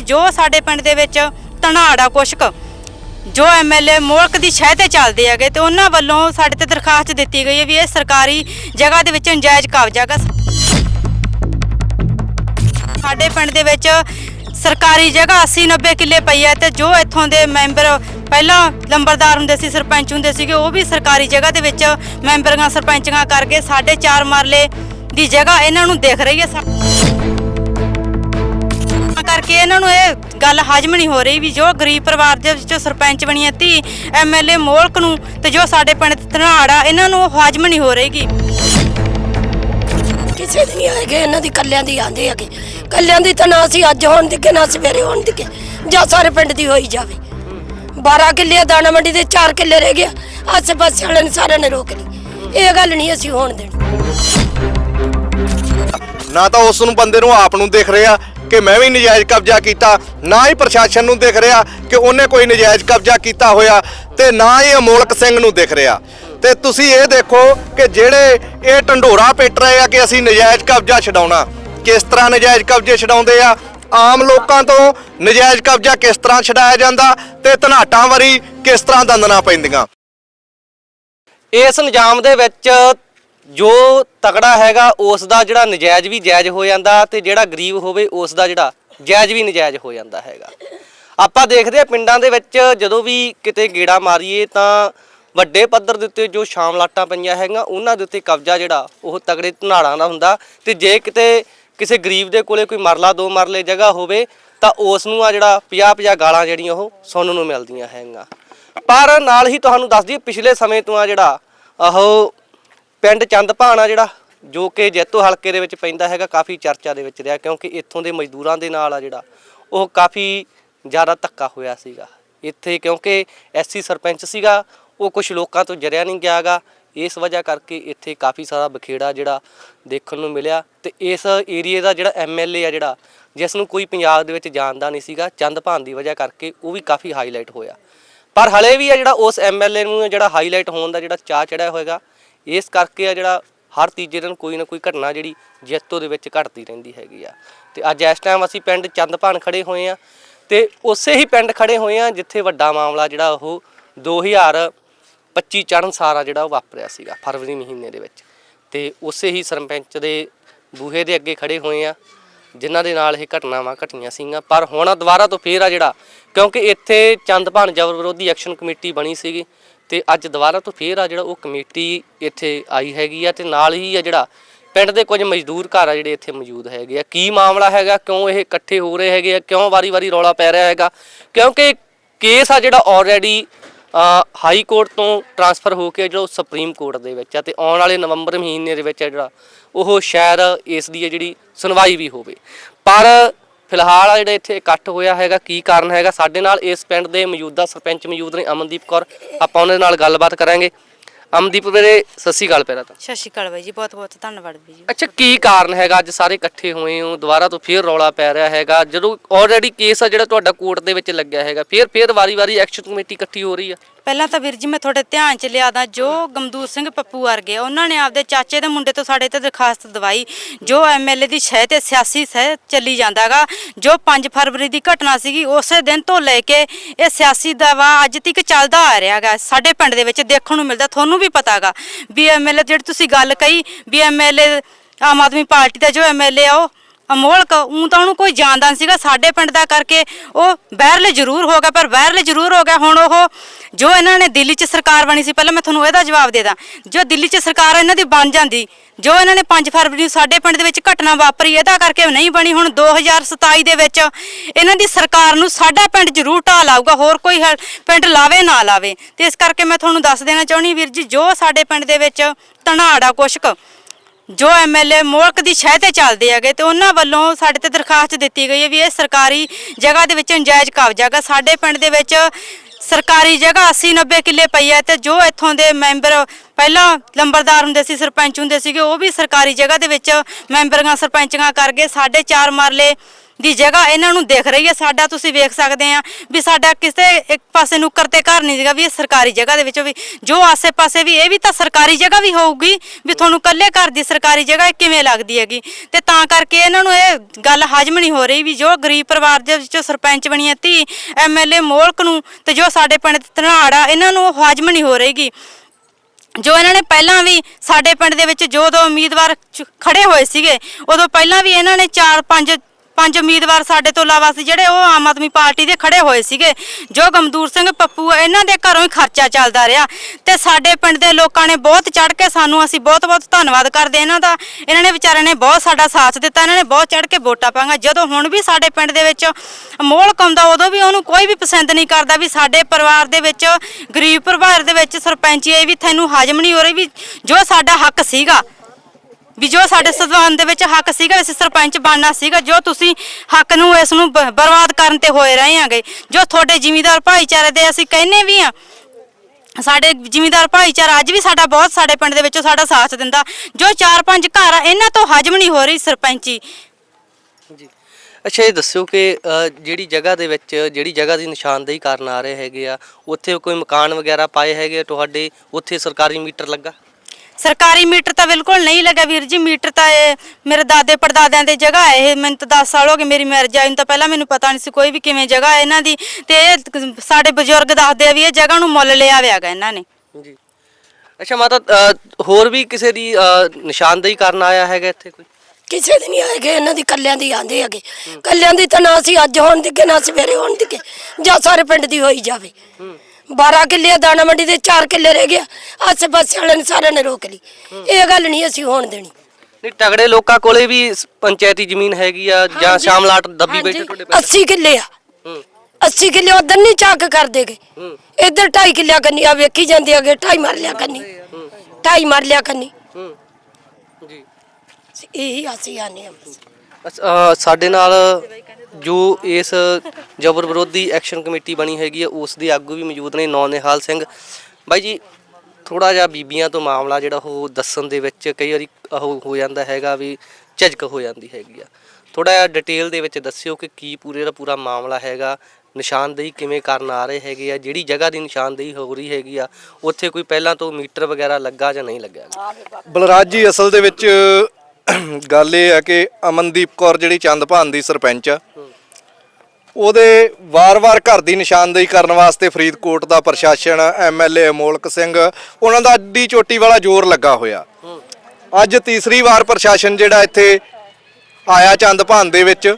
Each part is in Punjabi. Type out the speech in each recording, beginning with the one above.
ਜੋ ਸਾਡੇ ਪਿੰਡ ਦੇ ਵਿੱਚ ਧਨਾੜਾ ਕੁਸ਼ਕ, ਜੋ ਐਮਐਲਏ ਮੁਲਕ ਦੀ ਸ਼ਹਿ ਤੇ ਚੱਲਦੇ ਹੈਗੇ ਤੇ ਉਹਨਾਂ ਵੱਲੋਂ ਸਾਡੇ ਤੇ ਦਰਖਾਸਤ ਦਿੱਤੀ ਗਈ ਹੈ ਵੀ ਇਹ ਸਰਕਾਰੀ ਜਗ੍ਹਾ ਦੇ ਵਿੱਚ ਨਜਾਇਜ਼ ਕਬਜ਼ਾ ਹੈਗਾ ਸਾਡੇ ਪਿੰਡ ਦੇ ਵਿੱਚ ਸਰਕਾਰੀ ਜਗ੍ਹਾ 80 90 ਕਿੱਲੇ ਪਈ ਹੈ ਤੇ ਜੋ ਇੱਥੋਂ ਦੇ ਮੈਂਬਰ ਪਹਿਲਾਂ ਲੰਬਰਦਾਰ ਹੁੰਦੇ ਸੀ, ਸਰਪੰਚ ਹੁੰਦੇ ਸੀਗੇ, ਉਹ ਵੀ ਸਰਕਾਰੀ ਜਗ੍ਹਾ ਦੇ ਵਿੱਚ ਮੈਂਬਰਾਂ ਸਰਪੰਚਾਂ ਕਰਕੇ ਸਾਡੇ 4 ਮਰਲੇ ਦੀ ਜਗ੍ਹਾ ਇਹਨਾਂ ਨੂੰ ਦੇਖ ਰਹੀ ਹੈ ਕਰਕੇ ਨੂੰ ਇਹ ਗੱਲ ਹਜਮ ਨਹੀਂ ਹੋ ਰਹੀ ਵੀ ਜੋ ਗਰੀਬ ਪਰਿਵਾਰ ਦੇ ਵਿੱਚੋਂ ਸਰਪੰਚ ਬਣੀ ਹੈ, ਧੀ ਐਮਐਲਏ ਮੋਲਕ ਨੂੰ ਤੇ ਜੋ ਸਾਡੇ ਪਿੰਡ ਧਨਾੜਾ ਇਹਨਾਂ ਨੂੰ ਉਹ ਹਜਮ ਨਹੀਂ ਹੋ ਰਹੀਗੀ ਕਿਸੇ ਦੀ ਨਹੀਂ ਆਏਗੇ ਇਹਨਾਂ ਦੀ ਕੱਲਿਆਂ ਦੀ ਆਂਦੇ ਹੈਗੇ। ਕੱਲਿਆਂ ਦੀ ਤਾਂ ਨਾ ਸੀ ਅੱਜ ਹੋਣ ਦੀ ਨਾ ਸਵੇਰੇ ਹੋਣ ਦੀ ਜਾਂ ਸਾਰੇ ਪਿੰਡ ਦੀ ਹੋਈ ਜਾਵੇ। 12 ਕਿੱਲੇ ਦਾਣਾ ਮੰਡੀ ਦੇ 4 ਕਿੱਲੇ ਰਹਿ ਗਿਆ ਆਸੇ ਪਾਸੇ ਵਾਲਿਆਂ ਨੇ ਸਾਰਿਆਂ ਨੇ ਰੋਕ ਲਈ। ਇਹ ਗੱਲ ਨਹੀਂ ਅਸੀਂ ਹੋਣ ਦੇਣੀ। ਨਾ ਤਾਂ ਉਸ ਨੂੰ ਬੰਦੇ ਨੂੰ ਆਪ ਨੂੰ ਦਿਖ ਰਿਹਾ ਕਿ ਮੈਂ ਵੀ ਨਜਾਇਜ਼ ਕਬਜ਼ਾ ਕੀਤਾ, ਨਾ ਹੀ ਪ੍ਰਸ਼ਾਸਨ ਨੂੰ ਦਿਖ ਰਿਹਾ ਕਿ ਉਹਨੇ ਕੋਈ ਨਜਾਇਜ਼ ਕਬਜ਼ਾ ਕੀਤਾ ਹੋਇਆ ਤੇ ਨਾ ਹੀ ਅਮੋਲਕ ਸਿੰਘ ਨੂੰ ਦਿਖ ਰਿਹਾ। ਤੇ ਤੁਸੀਂ ਇਹ ਦੇਖੋ ਕਿ ਜਿਹੜੇ ਇਹ ਢੰਡੋਰਾ ਪਿੱਟ ਰਹੇ ਆ ਕਿ ਅਸੀਂ ਨਜਾਇਜ਼ ਕਬਜ਼ਾ ਛਡਾਉਣਾ, ਕਿਸ ਤਰ੍ਹਾਂ ਨਜਾਇਜ਼ ਕਬਜ਼ੇ ਛਡਾਉਂਦੇ ਆ? ਆਮ ਲੋਕਾਂ ਤੋਂ ਨਜਾਇਜ਼ ਕਬਜ਼ਾ ਕਿਸ ਤਰ੍ਹਾਂ ਛਡਾਇਆ ਜਾਂਦਾ ਤੇ ਧਨਾਟਾਂ ਵਾਰੀ ਕਿਸ ਤਰ੍ਹਾਂ ਦੰਦਨਾ ਪੈਂਦੀਆਂ? ਇਸ ਨਿਜ਼ਾਮ ਦੇ ਵਿੱਚ ਜੋ ਤਕੜਾ ਹੈਗਾ, ਉਸ ਦਾ ਜਿਹੜਾ ਨਜਾਇਜ਼ ਵੀ ਜਾਇਜ਼ ਹੋ ਜਾਂਦਾ ਤੇ ਜਿਹੜਾ ਗਰੀਬ ਹੋਵੇ, ਉਸ ਦਾ ਜਿਹੜਾ ਜਾਇਜ਼ ਵੀ ਨਜਾਇਜ਼ ਹੋ ਜਾਂਦਾ ਹੈਗਾ। ਆਪਾਂ ਦੇਖਦੇ ਆ ਪਿੰਡਾਂ ਦੇ ਵਿੱਚ ਜਦੋਂ ਵੀ ਕਿਤੇ ਗੇੜਾ ਮਾਰੀਏ ਤਾਂ ਵੱਡੇ ਪੱਧਰ ਦੇ ਉੱਤੇ ਜੋ ਸ਼ਾਮ ਲਾਟਾਂ ਪਈਆਂ ਹੈਗੀਆਂ, ਉਹਨਾਂ ਦੇ ਉੱਤੇ ਕਬਜ਼ਾ ਜਿਹੜਾ ਉਹ ਤਗੜੇ ਧਨਾੜਾਂ ਦਾ ਹੁੰਦਾ। ਤੇ ਜੇ ਕਿਤੇ ਕਿਸੇ ਗਰੀਬ ਦੇ ਕੋਲੇ ਕੋਈ ਮਰਲਾ, ਦੋ ਮਰਲੇ ਜਗ੍ਹਾ ਹੋਵੇ, ਤਾਂ ਉਸ ਨੂੰ ਆ ਜਿਹੜਾ 50 50 ਗਾਲਾਂ ਜਿਹੜੀਆਂ ਉਹ ਸੁਣਨ ਨੂੰ ਮਿਲਦੀਆਂ ਹੈਗੀਆਂ। ਪਰ ਨਾਲ ਹੀ ਤੁਹਾਨੂੰ ਦੱਸ ਦਈਏ, ਪਿਛਲੇ ਸਮੇਂ ਤੋਂ ਆ ਜਿਹੜਾ ਉਹ ਪਿੰਡ ਚੰਦਪਾਣਾ ਜਿਹੜਾ, ਜੋ ਕਿ ਜੈਤੋ ਹਲਕੇ ਦੇ ਵਿੱਚ ਪੈਂਦਾ ਹੈਗਾ, ਕਾਫੀ ਚਰਚਾ ਦੇ ਵਿੱਚ ਰਿਹਾ, ਕਿਉਂਕਿ ਇੱਥੋਂ ਦੇ ਮਜ਼ਦੂਰਾਂ ਦੇ ਨਾਲ ਆ ਜਿਹੜਾ, ਉਹ ਕਾਫੀ ਜ਼ਿਆਦਾ ਧੱਕਾ ਹੋਇਆ ਸੀਗਾ। ਇੱਥੇ ਕਿਉਂਕਿ ਐਸਸੀ ਸਰਪੰਚ ਸੀਗਾ, ਉਹ ਕੁਝ ਲੋਕਾਂ ਤੋਂ ਜਰਿਆ ਨਹੀਂ ਗਿਆਗਾ। ਇਸ ਵਜ੍ਹਾ ਕਰਕੇ ਇੱਥੇ ਕਾਫੀ ਸਾਰਾ ਬਖੇੜਾ ਜਿਹੜਾ ਦੇਖਣ ਨੂੰ ਮਿਲਿਆ ਤੇ ਇਸ ਏਰੀਏ ਦਾ ਜਿਹੜਾ ਐਮਐਲਏ ਆ ਜਿਹੜਾ, ਜਿਸ ਨੂੰ ਕੋਈ ਪੰਜਾਬ ਦੇ ਵਿੱਚ ਜਾਣਦਾ ਨਹੀਂ ਸੀਗਾ, ਚੰਦ ਭਾਨ ਦੀ ਵਜ੍ਹਾ ਕਰਕੇ ਉਹ ਵੀ ਕਾਫੀ ਹਾਈਲਾਈਟ ਹੋਇਆ। ਪਰ ਹਲੇ ਵੀ ਆ ਜਿਹੜਾ ਉਸ ਐਮਐਲਏ ਨੂੰ ਜਿਹੜਾ ਹਾਈਲਾਈਟ ਹੋਣ ਦਾ ਜਿਹੜਾ ਚਾਹ ਚੜਿਆ ਹੋਏਗਾ ਇਸ ਕਰਕੇ ਆ ਜਿਹੜਾ ਹਰ ਤੀਜੇ ਦਿਨ ਕੋਈ ਨਾ ਕੋਈ ਘਟਨਾ ਜਿਹੜੀ ਜੈਤੋ ਦੇ ਵਿੱਚ ਘਟਦੀ ਰਹਿੰਦੀ ਹੈਗੀ ਆ। ਤੇ ਅੱਜ ਇਸ ਟਾਈਮ ਅਸੀਂ ਪਿੰਡ ਚੰਦਪਾਨ ਖੜੇ ਹੋਏ ਆ ਤੇ ਉਸੇ ਹੀ ਪਿੰਡ ਖੜੇ ਹੋਏ ਆ ਜਿੱਥੇ ਵੱਡਾ ਮਾਮਲਾ ਜਿਹੜਾ ਉਹ 2025 ਚੜ੍ਹਨ ਸਾਰਾ ਜਿਹੜਾ ਉਹ ਵਾਪਰਿਆ ਸੀਗਾ ਫਰਵਰੀ ਮਹੀਨੇ ਦੇ ਵਿੱਚ। ਤੇ ਉਸੇ ਹੀ ਸਰਪੰਚ ਦੇ ਬੂਹੇ ਦੇ ਅੱਗੇ ਖੜੇ ਹੋਏ ਆ, ਜਿਨ੍ਹਾਂ ਦੇ ਨਾਲ ਇਹ ਘਟਨਾਵਾਂ ਘਟੀਆਂ ਸੀਗੀਆਂ। ਪਰ ਹੁਣ ਦੁਬਾਰਾ ਤੋਂ ਫੇਰ ਆ ਜਿਹੜਾ, ਕਿਉਂਕਿ ਇੱਥੇ ਚੰਦਪਾਨ ਜਬਰ ਵਿਰੋਧੀ ਐਕਸ਼ਨ ਕਮੇਟੀ ਬਣੀ ਸੀਗੀ। ਤੇ ਅੱਜ ਦੁਬਾਰਾ ਤੋਂ ਫੇਰ ਆ ਜਿਹੜਾ ਉਹ ਕਮੇਟੀ ਇੱਥੇ ਆਈ ਹੈਗੀ ਆ ਤੇ ਨਾਲ ਹੀ ਆ ਜਿਹੜਾ ਪਿੰਡ ਦੇ ਕੁਝ ਮਜ਼ਦੂਰ ਘਰ ਆ ਜਿਹੜੇ ਇੱਥੇ ਮੌਜੂਦ ਹੈਗੇ ਆ। ਕੀ ਮਾਮਲਾ ਹੈਗਾ? ਕਿਉਂ ਇਹ ਇਕੱਠੇ ਹੋ ਰਹੇ ਹੈਗੇ ਆ? ਕਿਉਂ ਵਾਰੀ-ਵਾਰੀ ਰੌਲਾ ਪੈ ਰਿਹਾ ਹੈਗਾ? ਕਿਉਂਕਿ ਕੇਸ ਆ ਜਿਹੜਾ ਆਲਰੇਡੀ ਹਾਈ ਕੋਰਟ ਤੋਂ ਟਰਾਂਸਫਰ ਹੋ ਕੇ ਜਿਹੜਾ ਉਹ ਸੁਪਰੀਮ ਕੋਰਟ ਦੇ ਵਿੱਚ ਆ ਤੇ ਆਉਣ ਵਾਲੇ ਨਵੰਬਰ ਮਹੀਨੇ ਦੇ ਵਿੱਚ ਆ ਜਿਹੜਾ ਉਹ ਸ਼ਾਇਦ ਇਸ ਦੀ ਆ ਜਿਹੜੀ ਸੁਣਵਾਈ ਵੀ ਹੋਵੇ। ਪਰ ਫਿਲਹਾਲ ਆ ਜਿਹੜਾ ਇੱਥੇ ਇਕੱਠ ਹੋਇਆ ਹੈਗਾ ਕੀ ਕਾਰਨ ਹੈਗਾ? ਸਾਡੇ ਨਾਲ ਇਸ ਪਿੰਡ ਦੇ ਮੌਜੂਦਾ ਸਰਪੰਚ ਮੌਜੂਦ ਨੇ ਅਮਨਦੀਪ ਕੌਰ। ਆਪਾਂ ਉਹਨਾਂ ਨਾਲ ਗੱਲਬਾਤ ਕਰਾਂਗੇ। ਅਮਨਦੀਪ ਵੀਰੇ ਸਤਿ ਸ਼੍ਰੀ ਅਕਾਲ ਪਹਿਲਾਂ ਤਾਂ। ਸਤਿ ਸ਼੍ਰੀ ਅਕਾਲ ਬਾਈ ਜੀ ਬਹੁਤ ਬਹੁਤ ਧੰਨਵਾਦ ਬਾਈ ਜੀ। ਅੱਛਾ ਕੀ ਕਾਰਨ ਹੈਗਾ? ਅੱਜ ਸਾਰੇ ਇਕੱਠੇ ਹੋਏ ਹੋ ਦੁਬਾਰਾ ਤੋਂ ਫੇਰ ਰੌਲਾ ਪੈ ਰਿਹਾ ਹੈਗਾ। ਜਦੋਂ ਆਲਰੇਡੀ ਕੇਸ ਆ ਜਿਹੜਾ ਤੁਹਾਡਾ ਕੋਰਟ ਦੇ ਵਿੱਚ ਲੱਗਿਆ ਹੈਗਾ ਫੇਰ ਫੇਰ ਵਾਰੀ-ਵਾਰੀ ਐਕਸ਼ਨ ਕਮੇਟੀ ਇਕੱਠੀ ਹੋ ਰਹੀ ਆ। ਪਹਿਲਾਂ ਤਾਂ ਵੀਰ ਜੀ ਮੈਂ ਤੁਹਾਡੇ ਧਿਆਨ ਚ ਲਿਆਦਾ, ਜੋ ਗਮਦੂਰ ਸਿੰਘ ਪੱਪੂ ਵਰਗੇ ਉਹਨਾਂ ਨੇ ਆਪਦੇ ਚਾਚੇ ਦੇ ਮੁੰਡੇ ਤੋਂ ਸਾਡੇ ਤੇ ਦਰਖਾਸਤ ਦਵਾਈ, ਜੋ ਐਮਐਲਏ ਦੀ ਸ਼ਹਿ ਤੇ ਸਿਆਸੀ ਸਹਿ ਚੱਲੀ ਜਾਂਦਾਗਾ, ਜੋ 5 ਫਰਵਰੀ ਦੀ ਘਟਨਾ ਸੀਗੀ, ਉਸੇ ਦਿਨ ਤੋਂ ਲੈ ਕੇ ਇਹ ਸਿਆਸੀ ਦਾਵਾ ਅੱਜ ਤੱਕ ਚੱਲਦਾ ਆ ਰਿਹਾਗਾ, ਸਾਡੇ ਪਿੰਡ ਦੇ ਵਿੱਚ ਦੇਖਣ ਨੂੰ ਮਿਲਦਾ, ਤੁਹਾਨੂੰ ਵੀ ਪਤਾਗਾ, ਵੀ ਐਮਐਲਏ ਜਿਹੜੀ ਤੁਸੀਂ ਗੱਲ ਕਹੀ, ਵੀ ਐਮਐਲਏ ਆਮ ਆਦਮੀ ਪਾਰਟੀ ਦਾ ਜੋ ਐਮਐਲਏ ਆ, ਉਹ ਅਮੋਲਕ ਉਹ ਤਾਂ ਉਹਨੂੰ ਕੋਈ ਜਾਣਦਾ ਨਹੀਂ ਸੀਗਾ, ਸਾਡੇ ਪਿੰਡ ਦਾ ਕਰਕੇ ਉਹ ਵਾਇਰਲ ਜ਼ਰੂਰ ਹੋ ਗਿਆ, ਪਰ ਵਾਇਰਲ ਜ਼ਰੂਰ ਹੋ ਗਿਆ। ਹੁਣ ਉਹ ਜੋ ਇਹਨਾਂ ਨੇ ਦਿੱਲੀ 'ਚ ਸਰਕਾਰ ਬਣੀ ਸੀ, ਪਹਿਲਾਂ ਮੈਂ ਤੁਹਾਨੂੰ ਇਹਦਾ ਜਵਾਬ ਦੇ ਦਾਂ। ਜੋ ਦਿੱਲੀ 'ਚ ਸਰਕਾਰ ਇਹਨਾਂ ਦੀ ਬਣ ਜਾਂਦੀ। ਜੋ ਇਹਨਾਂ ਨੇ 5 ਫਰਵਰੀ ਨੂੰ ਸਾਡੇ ਪਿੰਡ ਦੇ ਵਿੱਚ ਘਟਨਾ ਵਾਪਰੀ, ਇਹਦਾ ਕਰਕੇ ਉਹ ਨਹੀਂ ਬਣੀ। ਹੁਣ 2027 ਦੇ ਵਿੱਚ ਇਹਨਾਂ ਦੀ ਸਰਕਾਰ ਨੂੰ ਸਾਡਾ ਪਿੰਡ ਜ਼ਰੂਰ ਢਾਹ ਲਾਊਗਾ, ਹੋਰ ਕੋਈ ਪਿੰਡ ਲਾਵੇ, ਨਾ ਲਾਵੇ। ਤੇ ਇਸ ਕਰਕੇ ਮੈਂ ਤੁਹਾਨੂੰ ਦੱਸ ਦੇਣਾ ਚਾਹੁੰਦੀ ਵੀਰ ਜੀ, ਜੋ ਸਾਡੇ ਪਿੰਡ ਦੇ ਵਿੱਚ ਧਨਾੜਾ ਕੁਸ਼ਕ ਜੋ ਐਮਐਲਏ ਮੋਲਕ ਦੀ ਸ਼ਹਿ ਤੇ ਚੱਲਦੇ ਹੈਗੇ ਤੇ ਉਹਨਾਂ ਵੱਲੋਂ ਸਾਡੇ ਤੇ ਦਰਖਾਸਤ ਦਿੱਤੀ ਗਈ ਹੈ ਵੀ ਇਹ ਸਰਕਾਰੀ ਜਗ੍ਹਾ ਦੇ ਵਿੱਚ ਨਜਾਇਜ਼ ਕਬਜ਼ਾ ਹੈਗਾ। ਸਾਡੇ ਪਿੰਡ ਦੇ ਵਿੱਚ ਸਰਕਾਰੀ ਜਗ੍ਹਾ 80 90 ਕਿੱਲੇ ਪਈ ਹੈ ਤੇ ਜੋ ਇੱਥੋਂ ਦੇ ਮੈਂਬਰ ਪਹਿਲਾਂ ਲੰਬਰਦਾਰ ਹੁੰਦੇ ਸੀ, ਸਰਪੰਚ ਹੁੰਦੇ ਸੀਗੇ, ਉਹ ਵੀ ਸਰਕਾਰੀ ਜਗ੍ਹਾ ਦੇ ਵਿੱਚ ਮੈਂਬਰਾਂ ਸਰਪੰਚੀਆਂ ਕਰਕੇ ਸਾਡੇ 4 ਮਰਲੇ ਦੀ ਜਗ੍ਹਾ ਇਹਨਾਂ ਨੂੰ ਦਿਖ ਰਹੀ ਹੈ। ਸਾਡਾ ਤੁਸੀਂ ਵੇਖ ਸਕਦੇ ਆ ਵੀ ਸਾਡਾ ਕਿਸੇ ਇੱਕ ਪਾਸੇ ਨੁੱਕਰ ਤੇ ਘਰ ਨਹੀਂ ਸੀਗਾ, ਵੀ ਇਹ ਸਰਕਾਰੀ ਜਗ੍ਹਾ ਦੇ ਵਿੱਚ ਵੀ ਜੋ ਆਸੇ-ਪਾਸੇ ਵੀ, ਇਹ ਵੀ ਤਾਂ ਸਰਕਾਰੀ ਜਗ੍ਹਾ ਵੀ ਹੋਊਗੀ ਵੀ ਤੁਹਾਨੂੰ ਕੱਲੇ ਘਰ ਦੀ ਸਰਕਾਰੀ ਜਗ੍ਹਾ ਕਿਵੇਂ ਲੱਗਦੀ ਹੈਗੀ। ਤੇ ਤਾਂ ਕਰਕੇ ਇਹਨਾਂ ਨੂੰ ਇਹ ਗੱਲ ਹਜਮ ਨਹੀਂ ਹੋ ਰਹੀ ਵੀ ਜੋ ਗਰੀਬ ਪਰਿਵਾਰ ਦੇ ਵਿੱਚੋਂ ਸਰਪੰਚ ਬਣੀ ਹੈ, ਧੀ ਐਮਐਲਏ ਮੋਲਕ ਨੂੰ ਤੇ ਜੋ ਸਾਡੇ ਪਿੰਡ ਦੇ ਧਨਾੜ ਆ, ਇਹਨਾਂ ਨੂੰ ਉਹ ਹਜਮ ਨਹੀਂ ਹੋ ਰਹੀਗੀ। ਜੋ ਇਹਨਾਂ ਨੇ ਪਹਿਲਾਂ ਵੀ ਸਾਡੇ ਪਿੰਡ ਦੇ ਵਿੱਚ ਜੋ ਦੋ ਉਮੀਦਵਾਰ ਖੜੇ ਹੋਏ ਸੀਗੇ, ਉਦੋਂ ਪਹਿਲਾਂ ਵੀ ਇਹਨਾਂ ਨੇ 4 5 ਪੰਜ ਉਮੀਦਵਾਰ ਸਾਡੇ ਤੋਂ ਇਲਾਵਾ ਸੀ ਜਿਹੜੇ ਉਹ ਆਮ ਆਦਮੀ ਪਾਰਟੀ ਦੇ ਖੜੇ ਹੋਏ ਸੀਗੇ ਜੋ ਗਮਦੂਰ ਸਿੰਘ ਪੱਪੂ ਆ, ਇਹਨਾਂ ਦੇ ਘਰੋਂ ਹੀ ਖਰਚਾ ਚੱਲਦਾ ਰਿਹਾ। ਤੇ ਸਾਡੇ ਪਿੰਡ ਦੇ ਲੋਕਾਂ ਨੇ ਬਹੁਤ ਚੜ ਕੇ ਸਾਨੂੰ ਅਸੀਂ ਬਹੁਤ ਬਹੁਤ ਧੰਨਵਾਦ ਕਰਦੇ ਇਹਨਾਂ ਦਾ ਇਹਨਾਂ ਨੇ ਵਿਚਾਰਿਆਂ ਨੇ ਬਹੁਤ ਸਾਡਾ ਸਾਥ ਦਿੱਤਾ ਇਹਨਾਂ ਨੇ ਬਹੁਤ ਚੜ ਕੇ ਵੋਟਾਂ ਪਾਈਆਂ। ਜਦੋਂ ਹੁਣ ਵੀ ਸਾਡੇ ਪਿੰਡ ਦੇ ਵਿੱਚ ਮੋਲ ਆਉਂਦਾ ਉਦੋਂ ਵੀ ਉਹਨੂੰ ਕੋਈ ਵੀ ਪਸੰਦ ਨਹੀਂ ਕਰਦਾ ਵੀ ਸਾਡੇ ਪਰਿਵਾਰ ਦੇ ਵਿੱਚ ਗਰੀਬ ਪਰਿਵਾਰ ਦੇ ਵਿੱਚ ਸਰਪੰਚੀ ਇਹ ਵੀ ਤੈਨੂੰ ਹਜਮ ਨਹੀਂ ਹੋ ਰਹੀ ਵੀ ਜੋ ਸਾਡਾ ਹੱਕ ਸੀਗਾ। ਵੀ ਜੋ ਸਾਡੇ ਸੰਵਿਧਾਨ ਦੇ ਵਿੱਚ ਹੱਕ ਸੀਗਾ ਅਸੀਂ ਸਰਪੰਚ ਬਣਨਾ ਸੀਗਾ ਜੋ ਤੁਸੀਂ ਹੱਕ ਨੂੰ ਇਸ ਨੂੰ ਬ- ਬਰਬਾਦ ਕਰਨ ਤੇ ਹੋਏ ਰਹੇ ਆਂਗੇ ਜੋ ਤੁਹਾਡੇ ਜ਼ਿਮੀਂਦਾਰ ਭਾਈਚਾਰੇ ਦੇ ਅਸੀਂ ਕਹਿੰਨੇ ਵੀ ਆ ਸਾਡੇ ਜ਼ਿਮੀਂਦਾਰ ਭਾਈਚਾਰਾ ਅੱਜ ਵੀ ਸਾਡਾ ਬਹੁਤ ਸਾਡੇ ਪਿੰਡ ਦੇ ਵਿੱਚੋਂ ਸਾਡਾ ਸਾਥ ਦਿੰਦਾ। ਜੋ ਚਾਰ ਪੰਜ ਘਰ ਆ ਇਹਨਾਂ ਤੋਂ ਹਜਮ ਨਹੀਂ ਹੋ ਰਹੀ ਸਰਪੰਚੀ ਜੀ। ਅੱਛਾ ਇਹ ਦੱਸਿਓ ਕਿ ਅ, ਜਿਹੜੀ ਜਗ੍ਹਾ ਦੇ ਵਿੱਚ ਜਿਹੜੀ ਜਗ੍ਹਾ ਦੀ ਨਿਸ਼ਾਨਦੇਹੀ ਕਰਨ ਆ ਰਹੇ ਹੈਗੇ ਆ ਉੱਥੇ ਕੋਈ ਮਕਾਨ ਵਗੈਰਾ ਪਾਏ ਹੈਗੇ ਆ ਤੁਹਾਡੇ? ਉੱਥੇ ਸਰਕਾਰੀ ਮੀਟਰ ਲੱਗਾ? ਸਰਕਾਰੀ ਮੀਟਰ ਤਾਂ ਬਿਲਕੁਲ ਨਹੀਂ ਲੱਗਾ ਵੀਰ ਜੀ ਮੀਟਰ ਤਾਂ ਇਹ ਮੇਰੇ ਦਾਦੇ ਪੜਦਾਦਿਆਂ ਦੀ ਜਗ੍ਹਾ ਹੈ। ਇਹ ਮੈਨੂੰ ਤਾਂ 10 ਸਾਲ ਹੋ ਗਏ ਮੇਰੀ ਮੈਰਿਜ ਆਈ ਨੂੰ ਤਾਂ ਪਹਿਲਾਂ ਮੈਨੂੰ ਪਤਾ ਨਹੀਂ ਸੀ ਕੋਈ ਵੀ ਕਿਵੇਂ ਜਗ੍ਹਾ ਹੈ ਇਹਨਾਂ ਦੀ। ਤੇ ਇਹ ਸਾਡੇ ਬਜ਼ੁਰਗ ਦੱਸਦੇ ਆ ਵੀ ਇਹ ਜਗ੍ਹਾ ਨੂੰ ਮੁੱਲ ਲਿਆ ਵਿਆਗਾ ਇਹਨਾਂ ਨੇ। ਜੀ। ਅੱਛਾ ਮਾਤਾ ਅ, ਹੋਰ ਵੀ ਕਿਸੇ ਦੀ ਅ, ਨਿਸ਼ਾਨਦੇਹੀ ਕਰਨ ਆਇਆ ਹੈਗਾ ਇੱਥੇ ਕੋਈ? ਕਿਸੇ ਦੀ ਨਹੀਂ ਆਏਗੇ ਇਹਨਾਂ ਦੀ ਕੱਲਿਆਂ ਦੀ ਆਂਦੇ ਹੈਗੇ। ਕੱਲਿਆਂ ਦੀ ਤਾਂ ਨਾ ਸੀ ਅੱਜ ਹੋਣ ਦੀ ਨਾ ਸਵੇਰੇ ਹੋਣ ਦੀ ਜਾਂ ਸਾਰੇ ਪਿੰਡ ਦੀ ਹੋਈ ਜਾਵੇ। 12 ਕਿੱਲੇ ਆ ਦਾਣਾ ਮੰਡੀ ਦੇ 4 ਕਿੱਲੇ ਰਹਿ ਗਿਆ ਆਸੇ ਪਾਸੇ ਵਾਲਿਆਂ ਨੇ ਸਾਰਿਆਂ ਨੇ ਰੋਕ ਲਈ। ਇਹ ਗੱਲ ਨਹੀਂ ਅਸੀਂ ਹੋਣ ਦੇਣੀ। ਨਹੀਂ ਤਗੜੇ ਲੋਕਾਂ ਕੋਲੇ ਵੀ ਸ- ਪੰਚਾਇਤੀ ਜ਼ਮੀਨ ਹੈਗੀ ਆ ਜਾਂ ਹਾਂਜੀ। ਸ਼ਾਮਲਾਟ ਦੱਬੀ ਬੈਠੇ ਹਾਂਜੀ, ਤੁਹਾਡੇ ਪਿੰਡ। 80 ਕਿੱਲੇ ਆ। ਹੂੰ। 80 ਕਿੱਲੇ ਉਧਰ ਨਹੀਂ ਚੱਕ ਕਰ ਦੇਗੇ ਹੂੰ। ਇੱਧਰ 2.5 ਕਿੱਲਿਆ ਕੰਨੀ ਆ ਵੇਖੀ ਜਾਂਦੇ ਅਗੇ 2.5 ਮਰ ਲਿਆ ਕੰਨੀ। 2.5 ਮਰ ਲਿਆ ਕੰਨੀ। ਹੂੰ। ਜੀ। ਇਹੀ ਅਸੀਂ ਆਨੇ ਆ ਅ, ਸਾਡੇ ਨਾਲ ਜੋ ਇਸ ਜਬਰ ਵਿਰੋਧੀ ਐਕਸ਼ਨ ਕਮੇਟੀ ਬਣੀ ਹੈਗੀ ਆ ਉਸ ਦੇ ਆਗੂ ਵੀ ਮੌਜੂਦ ਨੇ ਨੌ ਨਿਹਾਲ ਸਿੰਘ। ਬਾਈ ਜੀ ਥੋੜਾ ਜਿਹਾ ਬੀਬੀਆਂ ਤੋਂ ਮਾਮਲਾ ਜਿਹੜਾ ਉਹ ਦੱਸਣ ਦੇ ਵਿੱਚ ਕਈ ਵਾਰੀ ਉਹ ਹੋ ਜਾਂਦਾ ਹੈਗਾ ਵੀ ਝਿਜਕ ਹੋ ਜਾਂਦੀ ਹੈਗੀ ਆ। ਥੋੜਾ ਜਿਹਾ ਡਿਟੇਲ ਦੇ ਵਿੱਚ ਦੱਸਿਓ ਕਿ ਕੀ ਪੂਰੇ ਦਾ ਪੂਰਾ ਮਾਮਲਾ ਹੈਗਾ ਨਿਸ਼ਾਨਦੇਹੀ ਕਿਵੇਂ ਕਰਨ ਆ ਰਹੇ ਹੈਗੇ ਆ ਜਿਹੜੀ ਜਗ੍ਹਾ ਦੀ ਨਿਸ਼ਾਨਦੇਹੀ ਹੋ ਰਹੀ ਹੈਗੀ ਆ ਉੱਥੇ ਕੋਈ ਪਹਿਲਾਂ ਤੋਂ ਮੀਟਰ ਵਗੈਰਾ ਲੱਗਾ ਜਾਂ ਨਹੀਂ ਲੱਗਿਆ ਬਲਰਾਜ ਜੀ ਅਸਲ ਦੇ ਵਿੱਚ ਗੱਲ ਇਹ ਹੈ ਕਿ ਅਮਨਦੀਪ ਕੌਰ ਜਿਹੜੀ ਚੰਦਭਾਨ ਦੀ ਸਰਪੰਚ ਆ, ਉਹਦੇ ਵਾਰ-ਵਾਰ ਘਰ ਦੀ ਨਿਸ਼ਾਨਦੇਹੀ ਕਰਨ ਵਾਸਤੇ ਫਰੀਦਕੋਟ ਦਾ ਪ੍ਰਸ਼ਾਸਨ ਐਮਐਲਏ ਅਮੋਲਕ ਸਿੰਘ, ਉਹਨਾਂ ਦਾ ਅੱਡੀ ਚੋਟੀ ਵਾਲਾ ਜ਼ੋਰ ਲੱਗਾ ਹੋਇਆ। ਅੱਜ ਤੀਸਰੀ ਵਾਰ ਪ੍ਰਸ਼ਾਸਨ ਜਿਹੜਾ ਇੱਥੇ ਆਇਆ ਚੰਦਭਾਨ ਦੇ ਵਿੱਚ।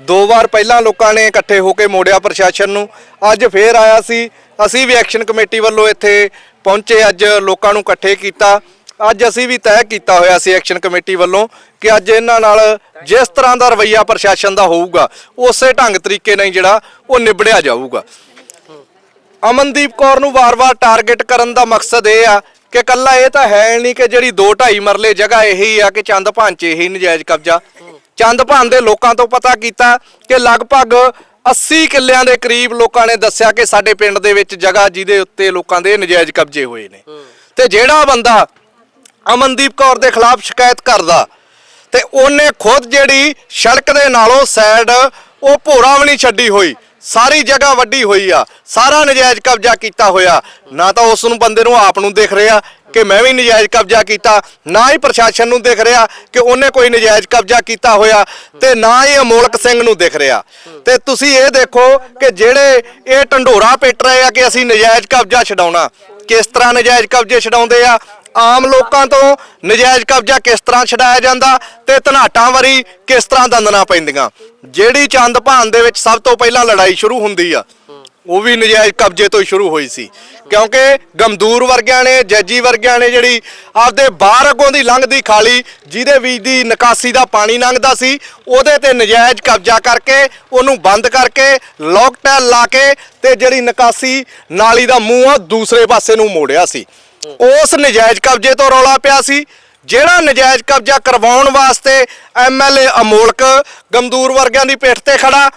ਦੋ ਵਾਰ ਪਹਿਲਾਂ ਲੋਕਾਂ ਨੇ ਇਕੱਠੇ ਹੋ ਕੇ ਮੋੜਿਆ ਪ੍ਰਸ਼ਾਸਨ ਨੂੰ। ਅੱਜ ਫੇਰ ਆਇਆ ਸੀ। ਅਸੀਂ ਵੀ ਐਕਸ਼ਨ ਕਮੇਟੀ ਵੱਲੋਂ ਇੱਥੇ ਪਹੁੰਚੇ, ਅੱਜ ਲੋਕਾਂ ਨੂੰ ਇਕੱਠੇ ਕੀਤਾ। ਅੱਜ ਅਸੀਂ ਵੀ ਤੈਅ ਕੀਤਾ ਹੋਇਆ ਸੀ ਐਕਸ਼ਨ ਕਮੇਟੀ ਵੱਲੋਂ ਕਿ ਅੱਜ ਇਹਨਾਂ ਨਾਲ ਜਿਸ ਤਰ੍ਹਾਂ ਦਾ ਰਵੱਈਆ ਪ੍ਰਸ਼ਾਸਨ ਦਾ ਹੋਊਗਾ, ਉਸੇ ਢੰਗ ਤਰੀਕੇ ਨਾਲ ਜਿਹੜਾ ਉਹ ਨਿਬੜਿਆ ਜਾਊਗਾ। ਅਮਨਦੀਪ ਕੌਰ ਨੂੰ ਵਾਰ-ਵਾਰ ਟਾਰਗੇਟ ਕਰਨ ਦਾ ਮਕਸਦ ਇਹ ਆ ਕਿ ਕੱਲਾ ਇਹ ਤਾਂ ਹੈ ਨਹੀਂ ਕਿ ਜਿਹੜੀ 2.5 ਮਰਲੇ ਜਗ੍ਹਾ ਇਹੀ ਆ ਕਿ ਚੰਦ ਭਾਨ ਚ ਇਹੀ ਨਜਾਇਜ਼ ਕਬਜ਼ਾ। ਚੰਦ ਭਾਨ ਦੇ ਲੋਕਾਂ ਤੋਂ ਪਤਾ ਕੀਤਾ ਕਿ ਲਗਭਗ 80 ਕਿੱਲਿਆਂ ਦੇ ਕਰੀਬ ਲੋਕਾਂ ਨੇ ਦੱਸਿਆ ਕਿ ਸਾਡੇ ਪਿੰਡ ਦੇ ਵਿੱਚ ਜਗ੍ਹਾ ਜਿਹਦੇ ਉੱਤੇ ਲੋਕਾਂ ਦੇ ਨਜਾਇਜ਼ ਕਬਜ਼ੇ ਹੋਏ ਨੇ। ਤੇ ਜਿਹੜਾ ਬੰਦਾ ਅਮਨਦੀਪ ਕੌਰ ਦੇ ਖਿਲਾਫ ਸ਼ਿਕਾਇਤ ਕਰਦਾ। ਤੇ ਉਹਨੇ ਖੁਦ ਜਿਹੜੀ ਸੜਕ ਦੇ ਨਾਲੋਂ ਸਾਈਡ ਉਹ ਭੋਰਾ ਵੀ ਨਹੀਂ ਛੱਡੀ ਹੋਈ। ਸਾਰੀ ਜਗ੍ਹਾ ਵੱਡੀ ਹੋਈ ਆ। ਸਾਰਾ ਨਜਾਇਜ਼ ਕਬਜ਼ਾ ਕੀਤਾ ਹੋਇਆ। ਨਾ ਤਾਂ ਉਸ ਨੂੰ ਬੰਦੇ ਨੂੰ ਆਪ ਨੂੰ ਦੇਖ ਰਿਹਾ ਕਿ ਮੈਂ ਵੀ ਨਜਾਇਜ਼ ਕਬਜ਼ਾ ਕੀਤਾ, ਨਾ ਹੀ ਪ੍ਰਸ਼ਾਸਨ ਨੂੰ ਦੇਖ ਰਿਹਾ ਕਿ ਉਹਨੇ ਕੋਈ ਨਜਾਇਜ਼ ਕਬਜ਼ਾ ਕੀਤਾ ਹੋਇਆ ਤੇ ਨਾ ਹੀ ਅਮੋਲਕ ਸਿੰਘ ਨੂੰ ਦਿਖ ਰਿਹਾ। ਤੇ ਤੁਸੀਂ ਇਹ ਦੇਖੋ ਕਿ ਜਿਹੜੇ ਇਹ ਢੰਡੋਰਾ ਪਿੱਟ ਰਹੇ ਆ ਕਿ ਅਸੀਂ ਨਜਾਇਜ਼ ਕਬਜ਼ਾ ਛਡਾਉਣਾ। ਕਿਸ ਤਰ੍ਹਾਂ ਨਜਾਇਜ਼ ਕਬਜ਼ੇ ਛਡਾਉਂਦੇ ਆ? ਆਮ ਲੋਕਾਂ ਤੋਂ ਨਜਾਇਜ਼ ਕਬਜ਼ਾ ਕਿਸ ਤਰ੍ਹਾਂ ਛਡਾਇਆ ਜਾਂਦਾ ਤੇ ਧਨਾਟਾਂ ਵਾਰੀ ਕਿਸ ਤਰ੍ਹਾਂ ਦੰਦਨਾ ਪੈਂਦੀਆਂ? ਜਿਹੜੀ ਚੰਦ ਭਾਨ ਦੇ ਵਿੱਚ ਸਭ ਤੋਂ ਪਹਿਲਾਂ ਲੜਾਈ ਸ਼ੁਰੂ ਹੁੰਦੀ ਆ, ਉਹ ਵੀ ਨਜਾਇਜ਼ ਕਬਜ਼ੇ ਤੋਂ ਹੀ ਸ਼ੁਰੂ ਹੋਈ ਸੀ। ਕਿਉਂਕਿ ਗਮਦੂਰ ਵਰਗਿਆਂ ਨੇ, ਜੱਜੀ ਵਰਗਿਆਂ ਨੇ ਜਿਹੜੀ ਆਪਦੇ ਬਾਹਰ ਅੱਗੋਂ ਦੀ ਲੰਘਦੀ ਖਾਲੀ, ਜਿਹਦੇ ਵਿੱਚ ਦੀ ਨਿਕਾਸੀ ਦਾ ਪਾਣੀ ਲੰਘਦਾ ਸੀ, ਉਹਦੇ ਤੇ ਨਜਾਇਜ਼ ਕਬਜ਼ਾ ਕਰਕੇ, ਉਹਨੂੰ ਬੰਦ ਕਰਕੇ, ਲੋਕ ਟੈਲ ਲਾ ਕੇ ਤੇ ਜਿਹੜੀ ਨਿਕਾਸੀ ਨਾਲੀ ਦਾ ਮੂੰਹ ਆ ਦੂਸਰੇ ਪਾਸੇ ਨੂੰ ਮੋੜਿਆ ਸੀ। ਉਸ ਨਜਾਇਜ਼ ਕਬਜ਼ੇ ਤੋਂ ਰੌਲਾ ਪਿਆ ਸੀ, ਜਿਹੜਾ ਨਜਾਇਜ਼ ਕਬਜ਼ਾ ਕਰਵਾਉਣ ਵਾਸਤੇ ਐਮਐਲਏ ਅਮੋਲਕ ਗਮਦੂਰ ਵਰਗਿਆਂ ਦੀ ਪਿੱਠ ਤੇ ਖੜਾ,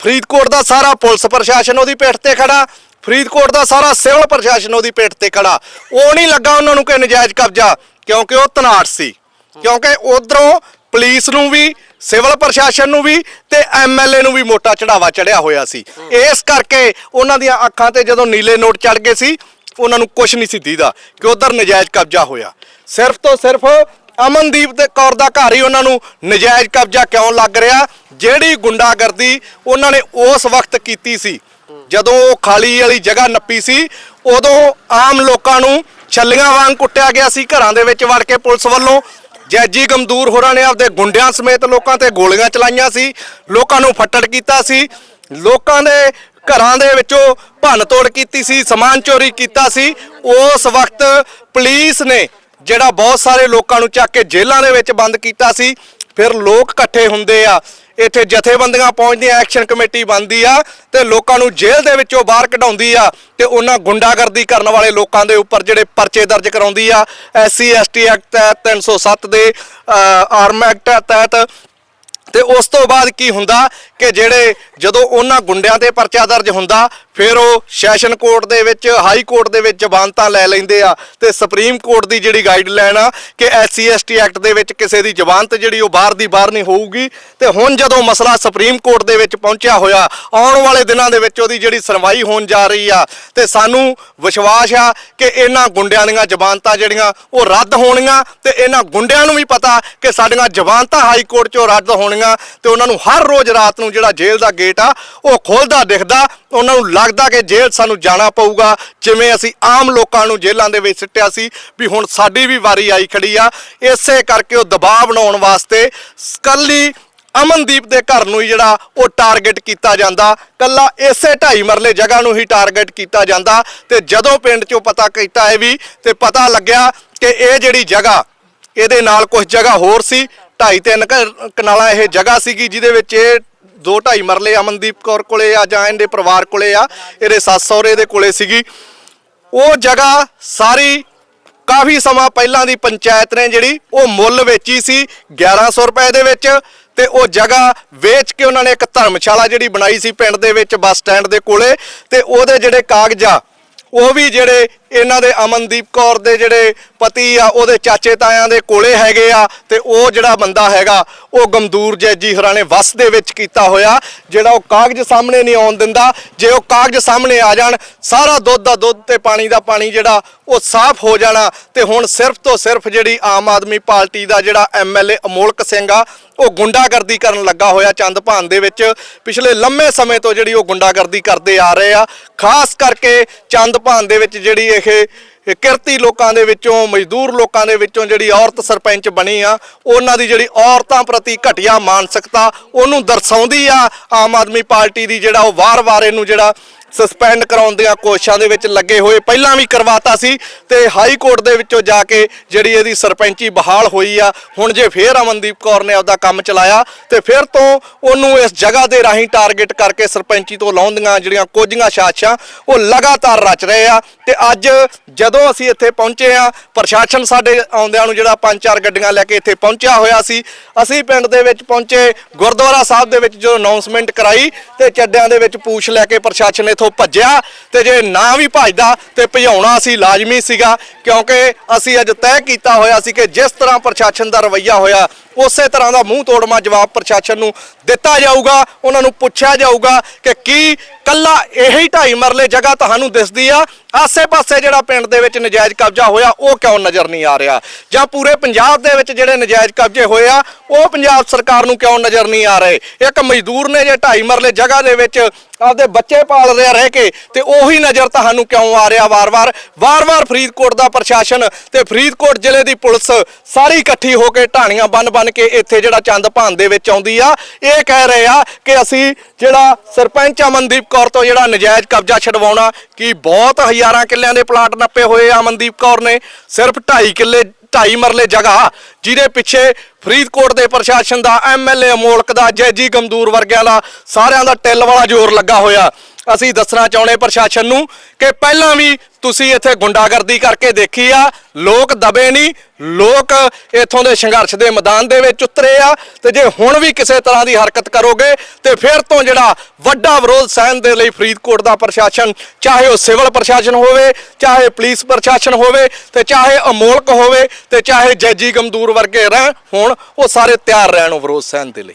ਫਰੀਦਕੋਟ ਦਾ ਸਾਰਾ ਪੁਲਿਸ ਪ੍ਰਸ਼ਾਸਨ ਉਹਦੀ ਪਿੱਠ ਤੇ ਖੜਾ, ਫਰੀਦਕੋਟ ਦਾ ਸਾਰਾ ਸਿਵਲ ਪ੍ਰਸ਼ਾਸਨ ਉਹਦੀ ਪਿੱਠ ਤੇ ਖੜਾ। ਉਹ ਨਹੀਂ ਲੱਗਾ ਉਹਨਾਂ ਨੂੰ ਕਿ ਨਜਾਇਜ਼ ਕਬਜ਼ਾ, ਕਿਉਂਕਿ ਉਹ ਤਨਾਟ ਸੀ। ਕਿਉਂਕਿ ਉਧਰੋਂ ਪੁਲਿਸ ਨੂੰ ਵੀ, ਸਿਵਲ ਪ੍ਰਸ਼ਾਸਨ ਨੂੰ ਵੀ ਤੇ ਐਮਐਲਏ ਨੂੰ ਵੀ ਮੋਟਾ ਚੜਾਵਾ ਚੜਿਆ ਹੋਇਆ ਸੀ। ਇਸ ਕਰਕੇ ਉਹਨਾਂ ਦੀਆਂ ਅੱਖਾਂ ਤੇ ਜਦੋਂ ਨੀਲੇ ਨੋਟ ਚੜ ਗਏ ਸੀ ਉਹਨਾਂ ਨੂੰ ਕੁਝ ਨਹੀਂ ਸੀ ਦੀਦਾ ਕਿ ਉਧਰ ਨਜਾਇਜ਼ ਕਬਜ਼ਾ ਹੋਇਆ। ਸਿਰਫ ਤੋਂ ਸਿਰਫ ਅਮਨਦੀਪ ਦੇ ਕੌਰ ਦਾ ਘਰ ਹੀ ਉਹਨਾਂ ਨੂੰ ਨਜਾਇਜ਼ ਕਬਜ਼ਾ ਕਿਉਂ ਲੱਗ ਰਿਹਾ? ਜਿਹੜੀ ਗੁੰਡਾਗਰਦੀ ਉਹਨਾਂ ਨੇ ਉਸ ਵਕਤ ਕੀਤੀ ਸੀ, ਜਦੋਂ ਉਹ ਖਾਲੀ ਵਾਲੀ ਜਗ੍ਹਾ ਨੱਪੀ ਸੀ, ਉਦੋਂ ਆਮ ਲੋਕਾਂ ਨੂੰ ਛੱਲੀਆਂ ਵਾਂਗ ਕੁੱਟਿਆ ਗਿਆ ਸੀ, ਘਰਾਂ ਦੇ ਵਿੱਚ ਵੜ ਕੇ ਪੁਲਿਸ ਵੱਲੋਂ। ਜੈਜੀ ਗਮਦੂਰ ਹੋਰਾਂ ਨੇ ਆਪਦੇ ਗੁੰਡਿਆਂ ਸਮੇਤ ਲੋਕਾਂ ਤੇ ਗੋਲੀਆਂ ਚਲਾਈਆਂ ਸੀ, ਲੋਕਾਂ ਨੂੰ ਫੱਟੜ ਕੀਤਾ ਸੀ। ਲੋਕਾਂ ਦੇ ਘਰਾਂ ਦੇ ਵਿੱਚੋਂ ਭੰਨ ਤੋੜ ਕੀਤੀ ਸੀ, ਸਮਾਨ ਚੋਰੀ ਕੀਤਾ ਸੀ। ਉਸ ਵਕਤ ਪੁਲਿਸ ਨੇ ਜਿਹੜਾ ਬਹੁਤ ਸਾਰੇ ਲੋਕਾਂ ਨੂੰ ਚੱਕ ਕੇ ਜੇਲ੍ਹਾਂ ਦੇ ਵਿੱਚ ਬੰਦ ਕੀਤਾ ਸੀ, ਫਿਰ ਲੋਕ ਇਕੱਠੇ ਹੁੰਦੇ ਆ। ਇੱਥੇ ਜਥੇਬੰਦੀਆਂ ਪਹੁੰਚਦੀਆਂ, ਐਕਸ਼ਨ ਕਮੇਟੀ ਬਣਦੀ ਆ ਤੇ ਲੋਕਾਂ ਨੂੰ ਜੇਲ੍ਹ ਦੇ ਵਿੱਚੋਂ ਬਾਹਰ ਕਢਾਉਂਦੀ ਆ ਤੇ ਉਹਨਾਂ ਗੁੰਡਾਗਰਦੀ ਕਰਨ ਵਾਲੇ ਲੋਕਾਂ ਦੇ ਉੱਪਰ ਜਿਹੜੇ ਪਰਚੇ ਦਰਜ ਕਰਾਉਂਦੀ ਆ। ਐਸਸੀ, ਐਸਟੀ ਐਕਟ ਤਹਿਤ 307 ਦੇ ਆਰਮ ਐਕਟ ਤਹਿਤ ਤੇ ਉਸ ਤੋਂ ਬਾਅਦ ਕੀ ਹੁੰਦਾ ਕਿ ਜਿਹੜੇ ਜਦੋਂ ਉਹਨਾਂ ਗੁੰਡਿਆਂ ਤੇ ਪਰਚਾ ਦਰਜ ਹੁੰਦਾ ਫਿਰ ਉਹ ਸੈਸ਼ਨ ਕੋਰਟ ਦੇ ਵਿੱਚ, ਹਾਈ ਕੋਰਟ ਦੇ ਵਿੱਚ ਜ਼ਮਾਨਤਾਂ ਲੈ ਲੈਂਦੇ ਆ ਤੇ ਸੁਪਰੀਮ ਕੋਰਟ ਦੀ ਜਿਹੜੀ ਗਾਈਡਲਾਈਨ ਆ ਕਿ ਐਸਸੀ ਐਸਟੀ ਐਕਟ ਦੇ ਵਿੱਚ ਕਿਸੇ ਦੀ ਜ਼ਮਾਨਤ ਜਿਹੜੀ ਉਹ ਬਾਹਰ ਦੀ ਬਾਹਰ ਨਹੀਂ ਹੋਊਗੀ। ਤੇ ਹੁਣ ਜਦੋਂ ਮਸਲਾ ਸੁਪਰੀਮ ਕੋਰਟ ਦੇ ਵਿੱਚ ਪਹੁੰਚਿਆ ਹੋਇਆ, ਆਉਣ ਵਾਲੇ ਦਿਨਾਂ ਦੇ ਵਿੱਚ ਉਹਦੀ ਜਿਹੜੀ ਸੁਣਵਾਈ ਹੋਣ ਜਾ ਰਹੀ ਆ, ਤੇ ਸਾਨੂੰ ਵਿਸ਼ਵਾਸ ਆ ਕਿ ਇਹਨਾਂ ਗੁੰਡਿਆਂ ਦੀਆਂ ਜ਼ਮਾਨਤਾਂ ਜਿਹੜੀਆਂ, ਉਹ ਰੱਦ ਹੋਣੀਆਂ ਤੇ ਇਹਨਾਂ ਗੁੰਡਿਆਂ ਨੂੰ ਵੀ ਪਤਾ ਕਿ ਸਾਡੀਆਂ ਜ਼ਮਾਨਤਾਂ ਹਾਈ ਕੋਰਟ 'ਚੋਂ ਰੱਦ ਹੋਣੀਆਂ ਤੇ ਉਹਨਾਂ ਨੂੰ ਹਰ ਰੋਜ਼ ਰਾਤ ਨੂੰ ਜਿਹੜਾ ਜੇਲ੍ਹ ਦਾ ਗੇਟ ਆ, ਉਹ ਖੁੱਲਦਾ ਦਿਖਦਾ, ਉਹਨਾਂ ਨੂੰ ਲੱਗਦਾ ਕਿ ਜੇਲ੍ਹ ਸਾਨੂੰ ਜਾਣਾ ਪਊਗਾ। ਜਿਵੇਂ ਅਸੀਂ ਆਮ ਲੋਕਾਂ ਨੂੰ ਜੇਲ੍ਹਾਂ ਦੇ ਵਿੱਚ ਸਿੱਟਿਆ ਸੀ ਵੀ ਹੁਣ ਸਾਡੀ ਵੀ ਵਾਰੀ ਆਈ ਖੜੀ ਆ। ਇਸੇ ਕਰਕੇ ਉਹ ਦਬਾਅ ਬਣਾਉਣ ਵਾਸਤੇ ਕੱਲੀ ਅਮਨਦੀਪ ਦੇ ਘਰ ਨੂੰ ਹੀ ਜਿਹੜਾ ਉਹ ਟਾਰਗੇਟ ਕੀਤਾ ਜਾਂਦਾ। ਕੱਲਾ ਇਸੇ ਢਾਈ ਮਰਲੇ ਜਗ੍ਹਾ ਨੂੰ ਹੀ ਟਾਰਗੇਟ ਕੀਤਾ ਜਾਂਦਾ। ਤੇ ਜਦੋਂ ਪਿੰਡ 'ਚੋਂ ਪਤਾ ਕੀਤਾ ਇਹ ਵੀ, ਤੇ ਪਤਾ ਲੱਗਿਆ ਕਿ ਇਹ ਜਿਹੜੀ ਜਗ੍ਹਾ, ਇਹਦੇ ਨਾਲ ਕੁਝ ਜਗ੍ਹਾ ਹੋਰ ਸੀ। ਢਾਈ ਤਿੰਨ ਕੁ, ਕਨਾਲਾਂ ਇਹ ਜਗ੍ਹਾ ਸੀਗੀ ਜਿਹਦੇ ਵਿੱਚ ਇਹ ਦੋ ਢਾਈ ਮਰਲੇ ਅਮਨਦੀਪ ਕੌਰ ਕੋਲੇ ਆ ਜਾਂ ਇਹਦੇ ਪਰਿਵਾਰ ਕੋਲੇ ਆ, ਇਹਦੇ ਸੱਸ ਸਹੁਰੇ ਦੇ ਕੋਲੇ ਸੀਗੀ। ਉਹ ਜਗ੍ਹਾ ਸਾਰੀ ਕਾਫੀ ਸਮਾਂ ਪਹਿਲਾਂ ਦੀ ਪੰਚਾਇਤ ਨੇ ਜਿਹੜੀ, ਉਹ ਮੁੱਲ ਵੇਚੀ ਸੀ 1100 ਰੁਪਏ ਦੇ ਵਿੱਚ ਤੇ ਉਹ ਜਗ੍ਹਾ ਵੇਚ ਕੇ ਉਹਨਾਂ ਨੇ ਇੱਕ ਧਰਮਸ਼ਾਲਾ ਜਿਹੜੀ ਬਣਾਈ ਸੀ ਪਿੰਡ ਦੇ ਵਿੱਚ ਬੱਸ ਸਟੈਂਡ ਦੇ ਕੋਲੇ ਤੇ ਉਹਦੇ ਜਿਹੜੇ ਕਾਗਜ਼ ਆ ਉਹ ਵੀ ਜਿਹੜੇ ਇਹਨਾਂ ਦੇ ਅਮਨਦੀਪ ਕੌਰ ਦੇ ਜਿਹੜੇ ਪਤੀ ਆ, ਉਹਦੇ ਚਾਚੇ ਤਾਇਆਂ ਦੇ ਕੋਲੇ ਹੈਗੇ ਆ ਤੇ ਉਹ ਜਿਹੜਾ ਬੰਦਾ ਹੈਗਾ, ਉਹ ਗਮਦੂਰ ਜੈਜੀ ਹਰਾਂ ਨੇ ਵਸ ਦੇ ਵਿੱਚ ਕੀਤਾ ਹੋਇਆ, ਜਿਹੜਾ ਉਹ ਕਾਗਜ਼ ਸਾਹਮਣੇ ਨਹੀਂ ਆਉਣ ਦਿੰਦਾ। ਜੇ ਉਹ ਕਾਗਜ਼ ਸਾਹਮਣੇ ਆ ਜਾਣ, ਸਾਰਾ ਦੁੱਧ ਦਾ ਦੁੱਧ ਤੇ ਪਾਣੀ ਦਾ ਪਾਣੀ ਜਿਹੜਾ, ਉਹ ਸਾਫ਼ ਹੋ ਜਾਣਾ। ਤੇ ਹੁਣ ਸਿਰਫ ਤੋਂ ਸਿਰਫ ਜਿਹੜੀ ਆਮ ਆਦਮੀ ਪਾਰਟੀ ਦਾ ਜਿਹੜਾ ਐਮਐਲਏ ਅਮੋਲਕ ਸਿੰਘ ਆ, ਉਹ ਗੁੰਡਾਗਰਦੀ ਕਰਨ ਲੱਗਾ ਹੋਇਆ ਚੰਦਭਾਨ ਦੇ ਵਿੱਚ। ਪਿਛਲੇ ਲੰਮੇ ਸਮੇਂ ਤੋਂ ਜਿਹੜੀ ਉਹ ਗੁੰਡਾਗਰਦੀ ਕਰਦੇ ਆ ਰਹੇ ਆ, ਖਾਸ ਕਰਕੇ ਚੰਦਭਾਨ ਦੇ ਵਿੱਚ ਜਿਹੜੀ ਇਹ ਇਹ ਕਿਰਤੀ ਲੋਕਾਂ ਦੇ ਵਿੱਚੋਂ, ਮਜ਼ਦੂਰ ਲੋਕਾਂ ਦੇ ਵਿੱਚੋਂ ਜਿਹੜੀ ਔਰਤ ਸਰਪੰਚ ਬਣੀ ਆ, ਉਹਨਾਂ ਦੀ ਜਿਹੜੀ ਔਰਤਾਂ ਪ੍ਰਤੀ ਘਟੀਆ ਮਾਨਸਿਕਤਾ ਉਹਨੂੰ ਦਰਸਾਉਂਦੀ ਆ। ਆਮ ਆਦਮੀ ਪਾਰਟੀ ਦੀ ਜਿਹੜਾ ਉਹ ਵਾਰ-ਵਾਰ ਇਹਨੂੰ ਜਿਹੜਾ ਸਸਪੈਂਡ ਕਰਾਉਣ ਦੀਆਂ ਕੋਸ਼ਿਸ਼ਾਂ ਦੇ ਵਿੱਚ ਲੱਗੇ ਹੋਏ। ਪਹਿਲਾਂ ਵੀ ਕਰਵਾਤਾ ਸੀ ਤੇ ਹਾਈ ਕੋਰਟ ਦੇ ਵਿੱਚੋਂ ਜਾ ਕੇ ਜਿਹੜੀ ਇਹਦੀ ਸਰਪੰਚੀ ਬਹਾਲ ਹੋਈ ਆ। ਹੁਣ ਜੇ ਫੇਰ ਅਮਨਦੀਪ ਕੌਰ ਨੇ ਆਪਦਾ ਕੰਮ ਚਲਾਇਆ ਤੇ ਫਿਰ ਤੋਂ ਉਹਨੂੰ ਇਸ ਜਗ੍ਹਾ ਦੇ ਰਾਹੀਂ ਟਾਰਗੇਟ ਕਰਕੇ ਸਰਪੰਚੀ ਤੋਂ ਲਾਉਂਦੀਆਂ ਜਿਹੜੀਆਂ ਕੋਝੀਆਂ ਸਾਜ਼ਿਸ਼ਾਂ ਉਹ ਲਗਾਤਾਰ ਰਚ ਰਹੇ ਆ। ਤੇ ਅੱਜ ਜਦੋਂ ਅਸੀਂ ਇੱਥੇ ਪਹੁੰਚੇ ਆ, ਪ੍ਰਸ਼ਾਸਨ ਸਾਡੇ ਆਉਂਦਿਆਂ ਨੂੰ ਜਿਹੜਾ ਪੰਜ ਚਾਰ ਗੱਡੀਆਂ ਲੈ ਕੇ ਇੱਥੇ ਪਹੁੰਚਿਆ ਹੋਇਆ ਸੀ, ਅਸੀਂ ਪਿੰਡ ਦੇ ਵਿੱਚ ਪਹੁੰਚੇ, ਗੁਰਦੁਆਰਾ ਸਾਹਿਬ ਦੇ ਵਿੱਚ ਜਦੋਂ ਅਨਾਉਂਸਮੈਂਟ ਕਰਾਈ ਤੇ ਚੱਡਿਆਂ ਦੇ ਵਿੱਚ ਪੂਛ ਲੈ ਕੇ ਪ੍ਰਸ਼ਾਸਨ ਇੱਥੋਂ ਭੱਜਿਆ ਤੇ ਜੇ ਨਾ ਵੀ ਭੱਜਦਾ ਤੇ ਭਜਾਉਣਾ ਸੀ ਲਾਜ਼ਮੀ ਸੀਗਾ, ਕਿਉਂਕਿ ਅਸੀਂ ਅੱਜ ਤੈਅ ਕੀਤਾ ਹੋਇਆ ਸੀ ਕਿ ਜਿਸ ਤਰ੍ਹਾਂ ਪ੍ਰਸ਼ਾਸਨ ਦਾ ਰਵੱਈਆ ਹੋਇਆ, ਉਸੇ ਤਰ੍ਹਾਂ ਦਾ ਮੂੰਹ ਤੋੜਮਾ ਜਵਾਬ ਪ੍ਰਸ਼ਾਸਨ ਨੂੰ ਦਿੱਤਾ ਜਾਊਗਾ। ਉਹਨਾਂ ਨੂੰ ਪੁੱਛਿਆ ਜਾਊਗਾ ਕਿ ਕੀ ਕੱਲਾ ਇਹੀ ਢਾਈ ਮਰਲੇ ਜਗ੍ਹਾ ਤੁਹਾਨੂੰ ਦਿਸਦੀ ਆ ਆਸੇ-ਪਾਸੇ ਜਿਹੜਾ ਪਿੰਡ ਦੇ ਵਿੱਚ ਨਜਾਇਜ਼ ਕਬਜ਼ਾ ਹੋਇਆ, ਉਹ ਕਿਉਂ ਨਜ਼ਰ ਨਹੀਂ ਆ ਰਿਹਾ? ਜਾਂ ਪੂਰੇ ਪੰਜਾਬ ਦੇ ਵਿੱਚ ਜਿਹੜੇ ਨਜਾਇਜ਼ ਕਬਜ਼ੇ ਹੋਏ ਆ, ਉਹ ਪੰਜਾਬ ਸਰਕਾਰ ਨੂੰ ਕਿਉਂ ਨਜ਼ਰ ਨਹੀਂ ਆ ਰਹੇ? ਇੱਕ ਮਜ਼ਦੂਰ ਨੇ ਜੇ ਢਾਈ ਮਰਲੇ ਜਗ੍ਹਾ ਦੇ ਵਿੱਚ ਆਪਦੇ ਬੱਚੇ ਪਾਲ ਰਿਹਾ ਰਹਿ ਕੇ, ਤੇ ਉਹੀ ਨਜ਼ਰ ਤੁਹਾਨੂੰ ਕਿਉਂ ਆ ਰਿਹਾ ਵਾਰ-ਵਾਰ? ਵਾਰ-ਵਾਰ ਫਰੀਦਕੋਟ ਦਾ ਪ੍ਰਸ਼ਾਸਨ ਤੇ ਫਰੀਦਕੋਟ ਜ਼ਿਲ੍ਹੇ ਦੀ ਪੁਲਿਸ ਸਾਰੀ ਇਕੱਠੀ ਹੋ ਕੇ ਢਾਣੀਆਂ ਬੰਨ-ਬੰਨ ਕੇ ਇੱਥੇ ਜਿਹੜਾ ਚੰਦ ਭਾਨ ਦੇ ਵਿੱਚ ਆਉਂਦੀ ਆ, ਇਹ ਕਹਿ ਰਹੇ ਆ ਕਿ ਅਸੀਂ ਜਿਹੜਾ ਸਰਪੰਚ ਅਮਨਦੀਪ ਕੌਰ ਤੋਂ ਜਿਹੜਾ ਨਜਾਇਜ਼ ਕਬਜ਼ਾ ਛਡਵਾਉਣਾ, ਕੀ ਬਹੁਤ ਹਜ਼ਾਰਾਂ ਕਿੱਲਿਆਂ ਦੇ ਪਲਾਟ ਨੱਪੇ ਹੋਏ ਆ, ਅਮਨਦੀਪ ਕੌਰ ਨੇ। ਸਿਰਫ 2.5 ਕਿੱਲੇ 2.5 ਮਰਲੇ ਜਗ੍ਹਾ, ਜਿਹਦੇ ਪਿੱਛੇ ਫਰੀਦਕੋਟ ਦੇ ਪ੍ਰਸ਼ਾਸਨ ਦਾ ਐਮਐਲਏ ਅਮੋਲਕ ਦਾ ਜੈਜੀ ਗਮਦੂਰ ਵਰਗਿਆਂ ਦਾ, ਸਾਰਿਆਂ ਦਾ ਟਿੱਲ ਵਾਲਾ ਜ਼ੋਰ ਲੱਗਾ ਹੋਇਆ। ਅਸੀਂ ਦੱਸਣਾ ਚਾਹੁੰਦੇ ਪ੍ਰਸ਼ਾਸਨ ਨੂੰ ਕਿ ਪਹਿਲਾਂ ਵੀ ਤੁਸੀਂ ਇੱਥੇ ਗੁੰਡਾਗਰਦੀ ਕਰਕੇ ਦੇਖੀ ਆ, ਲੋਕ ਦਬੇ ਨਹੀਂ, ਲੋਕ ਇੱਥੋਂ ਦੇ ਸੰਘਰਸ਼ ਦੇ ਮੈਦਾਨ ਦੇ ਵਿੱਚ ਉਤਰੇ ਆ, ਤੇ ਜੇ ਹੁਣ ਵੀ ਕਿਸੇ ਤਰ੍ਹਾਂ ਦੀ ਹਰਕਤ ਕਰੋਗੇ, ਤੇ ਫਿਰ ਤੋਂ ਜਿਹੜਾ ਵੱਡਾ ਵਿਰੋਧ ਸਹਿਣ ਦੇ ਲਈ ਫਰੀਦਕੋਟ ਦਾ ਪ੍ਰਸ਼ਾਸਨ, ਚਾਹੇ ਉਹ ਸਿਵਲ ਪ੍ਰਸ਼ਾਸਨ ਹੋਵੇ, ਚਾਹੇ ਪੁਲਿਸ ਪ੍ਰਸ਼ਾਸਨ ਹੋਵੇ, ਤੇ ਚਾਹੇ ਅਮੋਲਕ ਹੋਵੇ, ਤੇ ਚਾਹੇ ਜੈਜੀ ਗਮਦੂਰ ਵਰਗੇ ਰਹਿਣ, ਹੁਣ ਉਹ ਸਾਰੇ ਤਿਆਰ ਰਹਿਣ ਉਹ ਵਿਰੋਧ ਸਹਿਣ ਦੇ ਲਈ।